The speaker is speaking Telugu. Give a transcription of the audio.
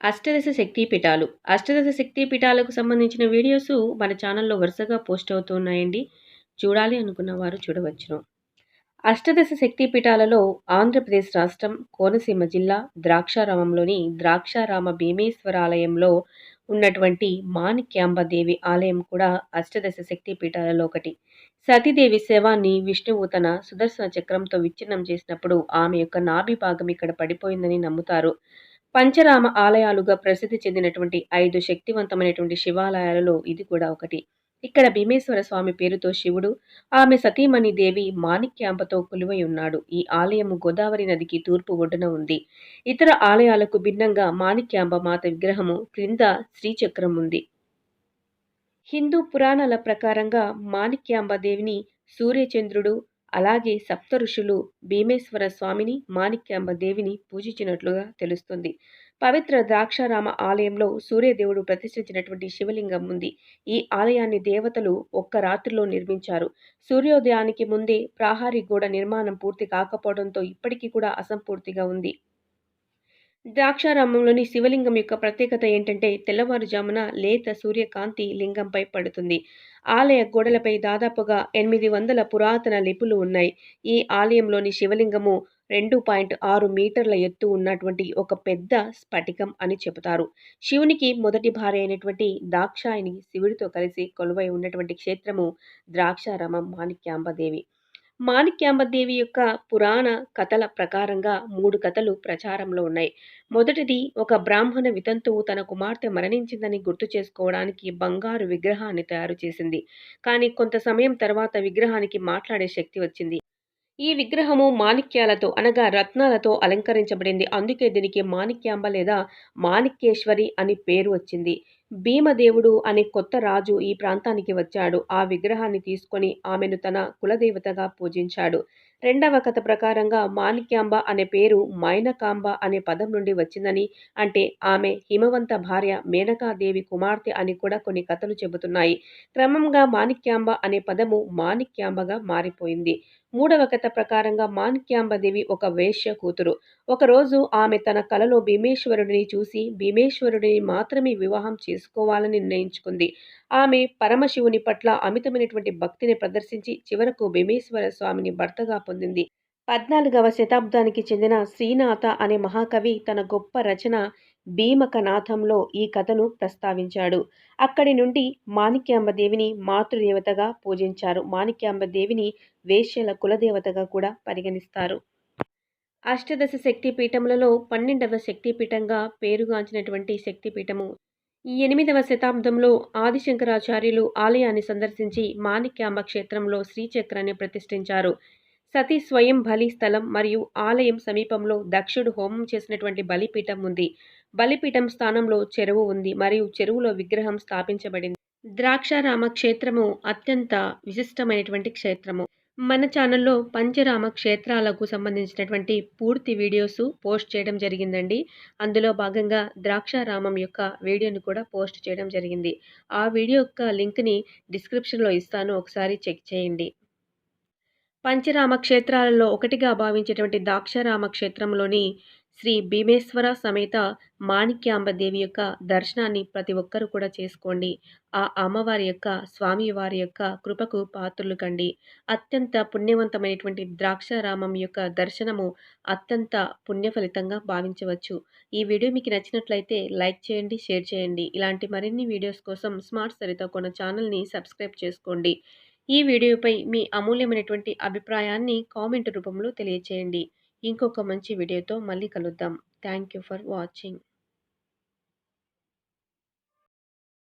అష్టదశ శక్తి పీఠాలు. అష్టదశ శక్తి పీఠాలకు సంబంధించిన వీడియోస్ మన ఛానల్లో వరుసగా పోస్ట్ అవుతున్నాయండి చూడాలి అనుకున్న వారు చూడవచ్చును. అష్టదశ శక్తి పీఠాలలో ఆంధ్రప్రదేశ్ రాష్ట్రం కోనసీమ జిల్లా ద్రాక్షారామంలోని ద్రాక్షారామ భీమేశ్వర ఆలయంలో ఉన్నటువంటి మాణిక్యాంబదేవి ఆలయం కూడా అష్టదశ శక్తి పీఠాలలో ఒకటి. సతీదేవి శవాన్ని విష్ణువు తన సుదర్శన చక్రంతో విచ్ఛిన్నం చేసినప్పుడు ఆమె యొక్క నాభి భాగం ఇక్కడ పడిపోయిందని నమ్ముతారు. పంచరామ ఆలయాలుగా ప్రసిద్ధి చెందినటువంటి ఐదు శక్తివంతమైనటువంటి శివాలయాలలో ఇది కూడా ఒకటి. ఇక్కడ భీమేశ్వర స్వామి పేరుతో శివుడు ఆమె సతీమణి దేవి మాణిక్యాంబతో కొలువై ఉన్నాడు. ఈ ఆలయము గోదావరి నదికి తూర్పు ఒడ్డున ఉంది. ఇతర ఆలయాలకు భిన్నంగా మాణిక్యాంబ మాత విగ్రహము క్రింద శ్రీచక్రం ఉంది. హిందూ పురాణాల ప్రకారంగా మాణిక్యాంబ దేవిని సూర్యచంద్రుడు అలాగే సప్త ఋషులు భీమేశ్వర స్వామిని మాణిక్యాంబ దేవిని పూజించినట్లుగా తెలుస్తుంది. పవిత్ర ద్రాక్షారామ ఆలయంలో సూర్యదేవుడు ప్రతిష్ఠించినటువంటి శివలింగం ఉంది. ఈ ఆలయాన్ని దేవతలు ఒక్క రాత్రిలో నిర్మించారు. సూర్యోదయానికి ముందే ప్రహారీ గోడ నిర్మాణం పూర్తి కాకపోవడంతో ఇప్పటికీ కూడా అసంపూర్తిగా ఉంది. ద్రాక్షారామంలోని శివలింగం యొక్క ప్రత్యేకత ఏంటంటే తెల్లవారుజామున లేత సూర్యకాంతి లింగంపై పడుతుంది. ఆలయ గోడలపై దాదాపుగా ఎనిమిది వందల పురాతన లిపులు ఉన్నాయి. ఈ ఆలయంలోని శివలింగము రెండు పాయింట్ ఆరు మీటర్ల ఎత్తు ఉన్నటువంటి ఒక పెద్ద స్ఫటికం అని చెబుతారు. శివునికి మొదటి భార్య అయినటువంటి దాక్షాయిని శివుడితో కలిసి కొలువై ఉన్నటువంటి క్షేత్రము ద్రాక్షారామం మాణిక్యాంబదేవి. మాణిక్యాంబదేవి యొక్క పురాణ కథల ప్రకారంగా మూడు కథలు ప్రచారంలో ఉన్నాయి. మొదటిది ఒక బ్రాహ్మణ వితంతువు తన కుమార్తె మరణించిందని గుర్తు చేసుకోవడానికి బంగారు విగ్రహాన్ని తయారు చేసింది. కానీ కొంత సమయం తర్వాత విగ్రహానికి మాట్లాడే శక్తి వచ్చింది. ఈ విగ్రహము మాణిక్యాలతో అనగా రత్నాలతో అలంకరించబడింది. అందుకే దీనికి మాణిక్యాంబ లేదా మాణిక్యేశ్వరి అని పేరు వచ్చింది. భీమదేవుడు అనే కొత్త రాజు ఈ ప్రాంతానికి వచ్చాడు. ఆ విగ్రహాన్ని తీసుకొని ఆమెను తన కులదేవతగా పూజించాడు. రెండవ కథ ప్రకారంగా మాణిక్యాంబ అనే పేరు మైనకాంబ అనే పదం నుండి వచ్చిందని అంటే ఆమె హిమవంత భార్య మేనకాదేవి కుమార్తె అని కూడా కొన్ని కథలు చెబుతున్నాయి. క్రమంగా మాణిక్యాంబ అనే పదము మాణిక్యాంబగా మారిపోయింది. మూడవ కథ ప్రకారంగా మాణిక్యాంబదేవి ఒక వేశ్య కూతురు. ఒకరోజు ఆమె తన కలలో భీమేశ్వరుడిని చూసి భీమేశ్వరుడిని మాత్రమే వివాహం చేసుకోవాలని నిర్ణయించుకుంది. ఆమె పరమశివుని పట్ల అమితమైనటువంటి భక్తిని ప్రదర్శించి చివరకు భీమేశ్వర స్వామిని భర్తగా పొందింది. పద్నాలుగవ శతాబ్దానికి చెందిన శ్రీనాథ అనే మహాకవి తన గొప్ప రచన భీమకనాథంలో ఈ కథను ప్రస్తావించాడు. అక్కడి నుండి మాణిక్యాంబదేవిని మాతృదేవతగా పూజించారు. మాణిక్యాంబదేవిని వేశ్యల కులదేవతగా కూడా పరిగణిస్తారు. అష్టదశ శక్తిపీఠములలో పన్నెండవ శక్తిపీఠంగా పేరుగాంచినటువంటి శక్తిపీఠము. ఈ ఎనిమిదవ శతాబ్దంలో ఆదిశంకరాచార్యులు ఆలయాన్ని సందర్శించి మాణిక్యాంబ క్షేత్రంలో శ్రీచక్రాన్ని ప్రతిష్ఠించారు. సతీ స్వయం బలి స్థలం మరియు ఆలయం సమీపంలో దక్షుడు హోమం చేసినటువంటి బలిపీఠం ఉంది. బలిపీఠం స్థానంలో చెరువు ఉంది మరియు చెరువులో విగ్రహం స్థాపించబడింది. ద్రాక్షారామ క్షేత్రము అత్యంత విశిష్టమైనటువంటి క్షేత్రము. మన ఛానల్లో పంచరామ క్షేత్రాలకు సంబంధించినటువంటి పూర్తి వీడియోస్ పోస్ట్ చేయడం జరిగిందండి. అందులో భాగంగా ద్రాక్షారామం యొక్క వీడియోని కూడా పోస్ట్ చేయడం జరిగింది. ఆ వీడియో యొక్క లింక్ని డిస్క్రిప్షన్లో ఇస్తాను. ఒకసారి చెక్ చేయండి. పంచరామ క్షేత్రాలలో ఒకటిగా భావించేటువంటి దాక్షారామ క్షేత్రంలోని శ్రీ భీమేశ్వర సమేత మాణిక్యాంబదేవి యొక్క దర్శనాన్ని ప్రతి ఒక్కరూ కూడా చేసుకోండి. ఆ అమ్మవారి యొక్క స్వామివారి యొక్క కృపకు పాత్రులు కండి. అత్యంత పుణ్యవంతమైనటువంటి ద్రాక్షారామం యొక్క దర్శనము అత్యంత పుణ్యఫలితంగా భావించవచ్చు. ఈ వీడియో మీకు నచ్చినట్లయితే లైక్ చేయండి షేర్ చేయండి. ఇలాంటి మరిన్ని వీడియోస్ కోసం స్మార్ట్ సరిత కొన్న ఛానల్ని సబ్స్క్రైబ్ చేసుకోండి. ఈ వీడియోపై మీ అమూల్యమైనటువంటి అభిప్రాయాన్ని కామెంట్ రూపంలో తెలియచేయండి. ఇంకొక మంచి వీడియోతో మళ్ళీ కలుద్దాం. Thank you for watching